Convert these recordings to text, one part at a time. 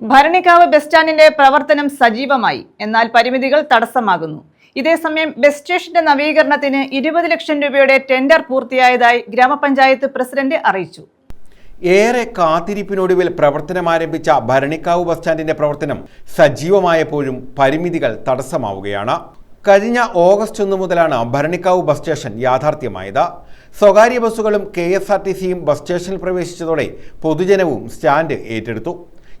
Bharanikkavu bus സ്റ്റാൻഡിന്റെ പ്രവർത്തനം സജീവമായി. എന്നാൽ പരിമിതികൾ തടസ്സമാകുന്നു. ഇതേസമയം ബസ് സ്റ്റേഷന്റെ നവീകരണത്തിന് ഇരുപത് ലക്ഷം രൂപയുടെ ടെൻഡർ പൂർത്തിയായതായി ഗ്രാമപഞ്ചായത്ത് പ്രസിഡന്റ് അറിയിച്ചു. ഏറെ കാത്തിരിപ്പിനൊടുവിൽ പ്രവർത്തനം ആരംഭിച്ച ഭരണിക്കാവ് ബസ് സ്റ്റാൻഡിന്റെ പ്രവർത്തനം സജീവമായപ്പോഴും പരിമിതികൾ തടസ്സമാവുകയാണ്. കഴിഞ്ഞ ഓഗസ്റ്റ് ഒന്ന് മുതലാണ് ഭരണിക്കാവ് ബസ് സ്റ്റേഷൻ യാഥാർത്ഥ്യമായത്. സ്വകാര്യ ബസ്സുകളും കെ എസ് ആർ ടി സിയും ബസ് സ്റ്റേഷനിൽ പ്രവേശിച്ചതോടെ പൊതുജനവും സ്റ്റാൻഡ് ഏറ്റെടുത്തു.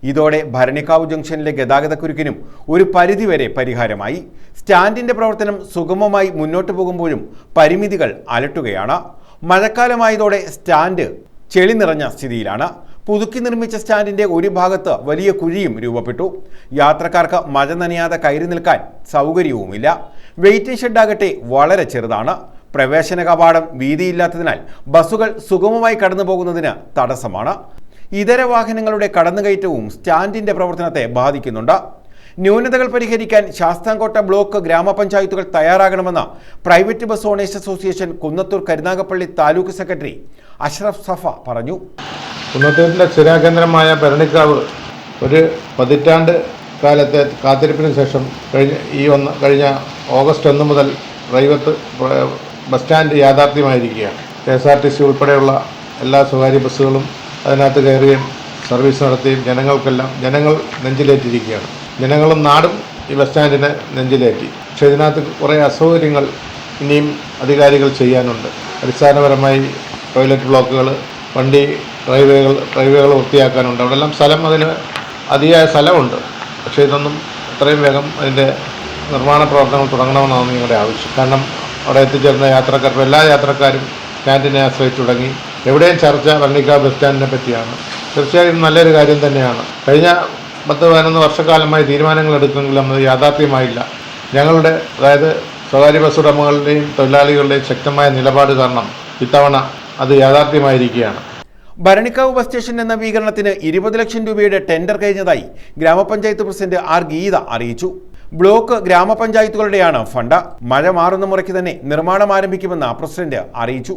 ഇതോടെ ഭരണിക്കാവ് ജംഗ്ഷനിലെ ഗതാഗതക്കുരുക്കിനും ഒരു പരിധിവരെ പരിഹാരമായി. സ്റ്റാൻഡിന്റെ പ്രവർത്തനം സുഗമമായി മുന്നോട്ട് പോകുമ്പോഴും പരിമിതികൾ അലട്ടുകയാണ്. മഴക്കാലമായതോടെ സ്റ്റാൻഡ് ചെളി നിറഞ്ഞ സ്ഥിതിയിലാണ്. പുതുക്കി നിർമ്മിച്ച സ്റ്റാൻഡിന്റെ ഒരു ഭാഗത്ത് വലിയ കുഴിയും രൂപപ്പെട്ടു. യാത്രക്കാർക്ക് മഴ നനയാതെ കയറി നിൽക്കാൻ സൗകര്യവുമില്ല. വെയിറ്റിംഗ് ഷെഡാകട്ടെ വളരെ ചെറുതാണ്. പ്രവേശന കവാടം വീതിയില്ലാത്തതിനാൽ ബസ്സുകൾ സുഗമമായി കടന്നു പോകുന്നതിന് തടസ്സമാണ്. ഇതര വാഹനങ്ങളുടെ കടന്നുകയറ്റവും സ്റ്റാൻഡിന്റെ പ്രവർത്തനത്തെ ബാധിക്കുന്നുണ്ട്. ന്യൂനതകൾ പരിഹരിക്കാൻ ശാസ്താംകോട്ട ബ്ലോക്ക് ഗ്രാമപഞ്ചായത്തുകൾ തയ്യാറാകണമെന്ന് private bus owners association Kunnathur Karunagappally taluk secretary Ashraf Safa പറഞ്ഞു. കുന്നത്തൂരിന്റെ സ്ഥിരാകേന്ദ്രമായ ഭരണിക്കാവ് ഒരു പതിറ്റാണ്ട് കാലത്തെ കാത്തിരിപ്പിന് ശേഷം കഴിഞ്ഞ ഈ ഒന്ന് കഴിഞ്ഞ ഓഗസ്റ്റ് ഒന്ന് മുതൽ private bus stand യാഥാർത്ഥ്യമായിരിക്കുകയാണ്. K S R T C ഉൾപ്പെടെയുള്ള എല്ലാ സ്വകാര്യ ബസ്സുകളും അതിനകത്ത് കയറുകയും സർവീസ് നടത്തുകയും ജനങ്ങൾക്കെല്ലാം ജനങ്ങൾ നെഞ്ചിലേറ്റിരിക്കുകയാണ്. ജനങ്ങളും നാടും ഈ ബസ് സ്റ്റാൻഡിനെ നെഞ്ചിലേറ്റി. പക്ഷേ ഇതിനകത്ത് കുറേ അസൗകര്യങ്ങൾ ഇനിയും അധികാരികൾ ചെയ്യാനുണ്ട്. അടിസ്ഥാനപരമായി ടോയ്ലറ്റ് ബ്ലോക്കുകൾ വണ്ടി ഡ്രൈവേകൾ ഡ്രൈവേകൾ വൃത്തിയാക്കാനുണ്ട്. അവിടെല്ലാം സ്ഥലം അതിന് അതിയായ സ്ഥലമുണ്ട്. പക്ഷേ ഇതൊന്നും എത്രയും വേഗം അതിന്റെ നിർമ്മാണ പ്രവർത്തനങ്ങൾ തുടങ്ങണമെന്നാണ് ഞങ്ങളുടെ ആവശ്യം. കാരണം അവിടെ എത്തിച്ചേർന്ന യാത്രക്കാർ എല്ലാ യാത്രക്കാരും സ്റ്റാൻഡിനെ ആശ്രയിച്ചു തുടങ്ങി. എവിടെയും ചർച്ച വള്ളിക്കാവ് ബസ് സ്റ്റാൻഡിനെ പറ്റിയാണ്. തീർച്ചയായും നല്ലൊരു കാര്യം തന്നെയാണ്. കഴിഞ്ഞ പത്ത് പതിനൊന്ന് വർഷക്കാലമായി തീരുമാനങ്ങൾ എടുക്കുമെങ്കിലും അത് യാഥാർത്ഥ്യമായില്ല. ഞങ്ങളുടെ അതായത് സ്വകാര്യ ബസ് ഉടമകളുടെയും തൊഴിലാളികളുടെയും ശക്തമായ നിലപാട് കാരണം ഇത്തവണ അത് യാഥാർത്ഥ്യമായിരിക്കുകയാണ്. ഭരണിക്കാവ് ബസ് സ്റ്റേഷൻ എന്ന നവീകരണത്തിന് ഇരുപത് ലക്ഷം രൂപയുടെ ടെൻഡർ കഴിഞ്ഞതായി ഗ്രാമപഞ്ചായത്ത് പ്രസിഡന്റ് ആർ ഗീത അറിയിച്ചു. ബ്ലോക്ക് ഗ്രാമപഞ്ചായത്തുകളുടെയാണ് ഫണ്ട്. മഴ മാറുന്ന മുറയ്ക്ക് തന്നെ നിർമ്മാണം ആരംഭിക്കുമെന്ന് പ്രസിഡന്റ് അറിയിച്ചു.